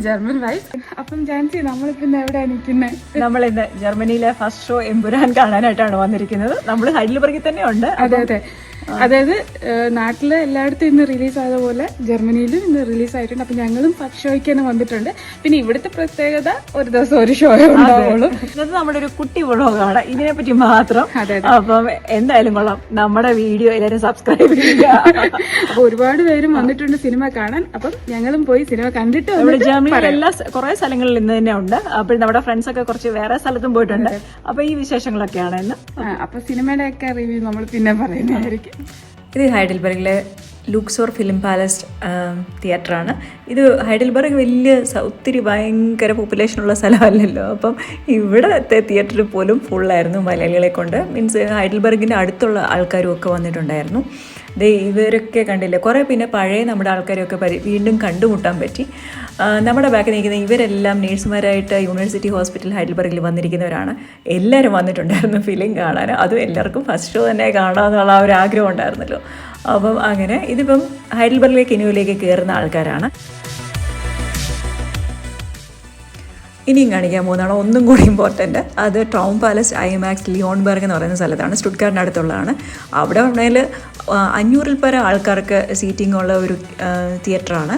German vice അപ്പം ജാൻസി നമ്മളിപ്പോ ഇന്ന് എവിടെയാ നിൽക്കുന്നത് നമ്മൾ ഇന്ന് ജർമ്മനിയിലെ ഫസ്റ്റ് ഷോ എമ്പുരാൻ കാണാനായിട്ടാണ് വന്നിരിക്കുന്നത്. നമ്മൾ ഹൈഡൽബർഗിൽ തന്നെ ഉണ്ട്. അതെ അതെ. അതായത് ഏഹ്, നാട്ടിൽ എല്ലായിടത്തും ഇന്ന് റിലീസ് ആയത് പോലെ ജർമ്മനിയിലും ഇന്ന് റിലീസ് ആയിട്ടുണ്ട്. അപ്പൊ ഞങ്ങളും ഫസ്റ്റ് ഷോയ്ക്ക് തന്നെ വന്നിട്ടുണ്ട്. പിന്നെ ഇവിടുത്തെ പ്രത്യേകത ഒരു ദിവസം ഒരു ഷോ ഉണ്ടാവുള്ളൂ. ഇന്നത്തെ നമ്മുടെ ഒരു കുട്ടി വ്ളോഗാണ്. ഇതിനെ പറ്റി മാത്രം അപ്പം എന്തായാലും കൊള്ളാം. നമ്മുടെ വീഡിയോ എല്ലാവരും സബ്സ്ക്രൈബ് ചെയ്യുക. അപ്പൊ ഒരുപാട് പേരും വന്നിട്ടുണ്ട് സിനിമ കാണാൻ. അപ്പം ഞങ്ങളും പോയി സിനിമ കണ്ടിട്ട് ജർമ്മനിയിൽ എല്ലാ കുറെ സ്ഥലങ്ങളിൽ ഇന്ന് തന്നെ ഉണ്ട്. അപ്പോൾ നമ്മുടെ ഫ്രണ്ട്സ് ഒക്കെ കുറച്ച് വേറെ സ്ഥലത്തും പോയിട്ടുണ്ട്. അപ്പൊ ഈ വിശേഷങ്ങളൊക്കെയാണ് ഇന്ന്. അപ്പൊ സിനിമയുടെ ഒക്കെ റിവ്യൂ നമ്മൾ പിന്നെ പറയുന്നതായിരിക്കും. ഇത് ഹൈഡൽബർഗിലെ ലൂക്സോർ ഫിലിം പാലസ് തിയേറ്ററാണ് ഇത് ഹൈഡൽബർഗ് വലിയ ഒത്തിരി ഭയങ്കര പോപ്പുലേഷനുള്ള സ്ഥലമല്ലല്ലോ. അപ്പം ഇവിടത്തെ തിയേറ്ററിൽ പോലും ഫുള്ളായിരുന്നു മലയാളികളെ കൊണ്ട്. മീൻസ് ഹൈഡൽബർഗിന്റെ അടുത്തുള്ള ആൾക്കാരും ഒക്കെ വന്നിട്ടുണ്ടായിരുന്നു. ദേ ഇവരൊക്കെ കണ്ടില്ലേ? കുറേ പിന്നെ പഴയ നമ്മുടെ ആൾക്കാരെയൊക്കെ പരി വീണ്ടും കണ്ടുമുട്ടാൻ പറ്റി. നമ്മുടെ ബാക്കിൽ നിൽക്കുന്ന ഇവരെല്ലാം നേഴ്സുമാരായിട്ട് യൂണിവേഴ്സിറ്റി ഹോസ്പിറ്റൽ ഹൈഡൽബർഗിൽ വന്നിരിക്കുന്നവരാണ്. എല്ലാവരും വന്നിട്ടുണ്ടായിരുന്നു ഫിലിം കാണാൻ. അതും എല്ലാവർക്കും ഫസ്റ്റ് ഷോ തന്നെ കാണാമെന്നുള്ള ഒരു ആഗ്രഹം ഉണ്ടായിരുന്നല്ലോ. അപ്പം അങ്ങനെ ഇതിപ്പം ഹൈഡൽബർഗിലേക്ക് ഇനുവിലേക്ക് കയറുന്ന ആൾക്കാരാണ്. ഇനിയും കാണിക്കാൻ പോകുന്നതാണ്. ഒന്നും കൂടി ഇമ്പോർട്ടന്റ് അത് ട്രൗം പാലസ് ഐമാക്സ് ലിയോൺബർഗ് എന്ന് പറയുന്ന സ്ഥലത്താണ്. സ്റ്റുഡ്കാർഡിന് അടുത്തുള്ളതാണ് അവിടെ ഉണ്ടെങ്കിൽ അഞ്ഞൂറിൽ പരം ആൾക്കാർക്ക് സീറ്റിംഗ് ഉള്ള ഒരു തിയേറ്ററാണ്.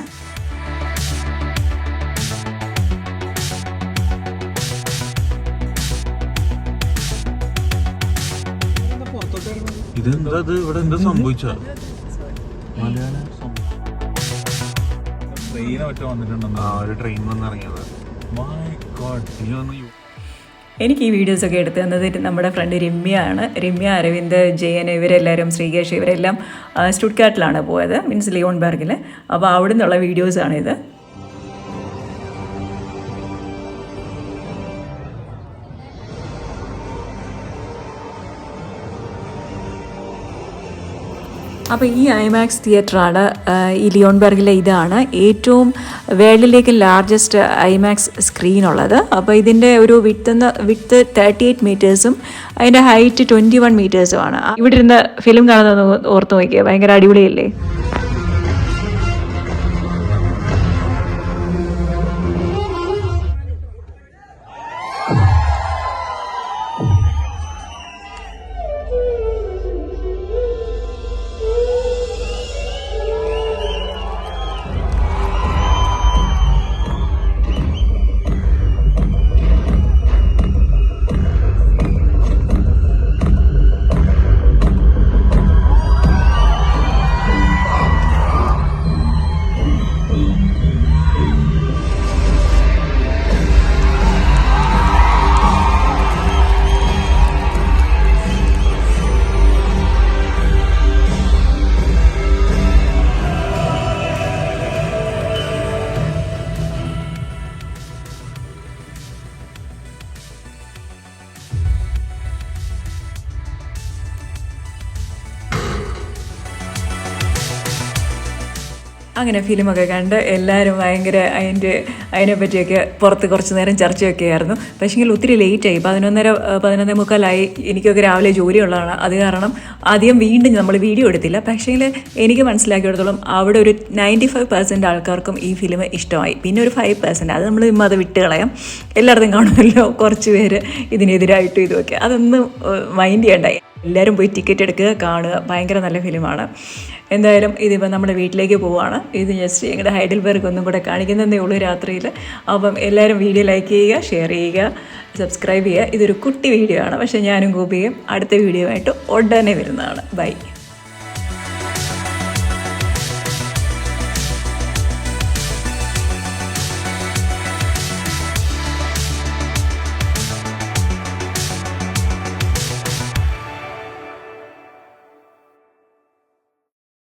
ഇതെന്താ ഇത്? ഇവിടെ എന്താ സംഭവിച്ച? ട്രെയിൻ ഒറ്റ വന്നിട്ടുണ്ടെന്ന് ഒരു ട്രെയിൻ വന്നിറങ്ങിയത്. എനിക്ക് ഈ വീഡിയോസൊക്കെ എടുത്തു തന്നത് നമ്മുടെ ഫ്രണ്ട് രമ്യയാണ്. രമ്യ അരവിന്ദ് ജയൻ ഇവരെല്ലാവരും ശ്രീകേഷ് ഇവരെല്ലാം സ്റ്റുഡ്കാട്ടിലാണ് പോയത് മീൻസ് ലിയോൺബർഗിൽ അപ്പോൾ അവിടെ നിന്നുള്ള വീഡിയോസാണിത് അപ്പോൾ ഈ ഐമാക്സ് തിയേറ്ററാണ് ഈ ലിയോൺബർഗിലെ ഇതാണ് ഏറ്റവും വേൾഡിലേക്ക് ലാർജസ്റ്റ് ഐമാക്സ് സ്ക്രീൻ ഉള്ളത് അപ്പോൾ ഇതിന്റെ ഒരു വിത്ത് വിത്ത് തേർട്ടി എയ്റ്റ് മീറ്റേഴ്സും അതിന്റെ ഹൈറ്റ് ട്വന്റി വൺ മീറ്റേഴ്സുമാണ് ഇവിടെ ഇരുന്ന് ഫിലിം കാണുന്നത് ഓർത്ത് നോക്കിയാൽ ഭയങ്കര അടിപൊളിയല്ലേ? അങ്ങനെ ഫിലിമൊക്കെ കണ്ട് എല്ലാവരും ഭയങ്കര അതിന്റെ അതിനെപ്പറ്റിയൊക്കെ പുറത്ത് കുറച്ച് നേരം ചർച്ചയൊക്കെ ആയിരുന്നു പക്ഷേങ്കിൽ ഒത്തിരി ലേറ്റായി പതിനൊന്നര പതിനൊന്നേ മുക്കാലായി. എനിക്കൊക്കെ രാവിലെ ജോലിയുള്ളതാണ് അത് കാരണം ആദ്യം വീണ്ടും നമ്മൾ വീഡിയോ എടുത്തില്ല. പക്ഷേ എനിക്ക് മനസ്സിലാക്കിയിടത്തോളം അവിടെ ഒരു നയന്റി ഫൈവ് പെർസെന്റ് ആൾക്കാർക്കും ഈ ഫിലിം ഇഷ്ടമായി. പിന്നെ ഒരു ഫൈവ് പെർസെന്റ് അത് നമ്മൾ അത് വിട്ട് കളയാം. എല്ലായിടത്തും കാണുമല്ലോ കുറച്ച് പേര് ഇതിനെതിരായിട്ടും ഇതുമൊക്കെ. അതൊന്നും മൈൻഡ് ചെയ്യണ്ടായി. എല്ലാവരും പോയി ടിക്കറ്റ് എടുക്കുക കാണുക. ഭയങ്കര നല്ല ഫിലിമാണ്. എന്തായാലും ഇതിപ്പോൾ നമ്മുടെ വീട്ടിലേക്ക് പോവുകയാണ് ഇത് ജസ്റ്റ് ഞങ്ങളുടെ ഹൈഡൽബർഗ് ഒന്നും കൂടെ കാണിക്കുന്നതേ ഉള്ളൂ രാത്രിയിൽ അപ്പം എല്ലാവരും വീഡിയോ ലൈക്ക് ചെയ്യുക ഷെയർ ചെയ്യുക സബ്സ്ക്രൈബ് ചെയ്യുക. ഇതൊരു കുട്ടി വീഡിയോ ആണ്. പക്ഷേ ഞാനും ഗോപിയും അടുത്ത വീഡിയോ ആയിട്ട് ഉടനെ വരുന്നതാണ്. ബൈ